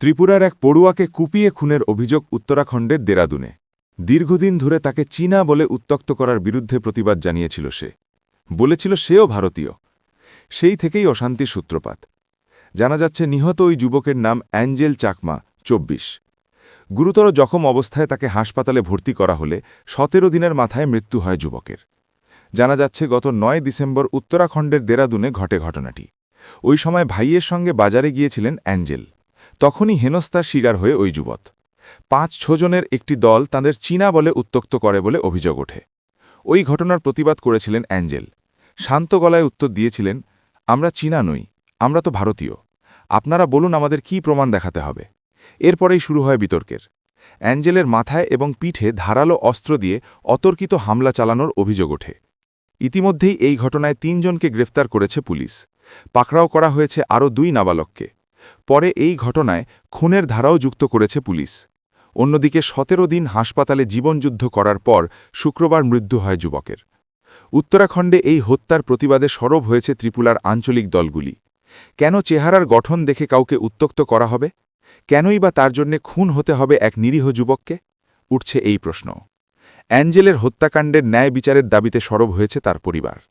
ত্রিপুরার এক পড়ুয়াকে কুপিয়ে খুনের অভিযোগ উত্তরাখণ্ডের দেরাদুনে। দীর্ঘদিন ধরে তাকে চীনা বলে উত্তক্ত করার বিরুদ্ধে প্রতিবাদ জানিয়েছিল সে। বলেছিল সেও ভারতীয়। সেই থেকেই অশান্তির সূত্রপাত। জানা যাচ্ছে, নিহত ওই যুবকের নাম অ্যাঞ্জেল চাকমা, চব্বিশ। গুরুতর জখম অবস্থায় তাকে হাসপাতালে ভর্তি করা হলে সতেরো দিনের মাথায় মৃত্যু হয় যুবকের। জানা যাচ্ছে, গত নয় ডিসেম্বর উত্তরাখণ্ডের দেরাদুনে ঘটে ঘটনাটি। ওই সময় ভাইয়ের সঙ্গে বাজারে গিয়েছিলেন অ্যাঞ্জেল। তখনই হেনস্থার শিকার হয়ে ওই যুবত। পাঁচ ছজনের একটি দল তাদের চীনা বলে উত্তক্ত করে বলে অভিযোগ ওঠে। ওই ঘটনার প্রতিবাদ করেছিলেন অ্যাঞ্জেল। শান্ত গলায় উত্তর দিয়েছিলেন, আমরা চীনা নই, আমরা তো ভারতীয়। আপনারা বলুন আমাদের কি প্রমাণ দেখাতে হবে? এরপরেই শুরু হয় বিতর্কের। অ্যাঞ্জেলের মাথায় এবং পিঠে ধারালো অস্ত্র দিয়ে অতর্কিত হামলা চালানোর অভিযোগ ওঠে। ইতিমধ্যেই এই ঘটনায় তিনজনকে গ্রেফতার করেছে পুলিশ। পাকড়াও করা হয়েছে আরও দুই নাবালককে। পরে এই ঘটনায় খুনের ধারাও যুক্ত করেছে পুলিশ। অন্যদিকে সতেরো দিন হাসপাতালে জীবনযুদ্ধ করার পর শুক্রবার মৃত্যু হয় যুবকের। উত্তরাখণ্ডে এই হত্যার প্রতিবাদে সরব হয়েছে ত্রিপুরার আঞ্চলিক দলগুলি। কেন চেহারার গঠন দেখে কাউকে উত্তক্ত করা হবে? কেনই বা তার জন্যে খুন হতে হবে এক নিরীহ যুবককে? উঠছে এই প্রশ্ন। অ্যাঞ্জেলের হত্যাকাণ্ডের ন্যায় বিচারের দাবিতে সরব হয়েছে তার পরিবার।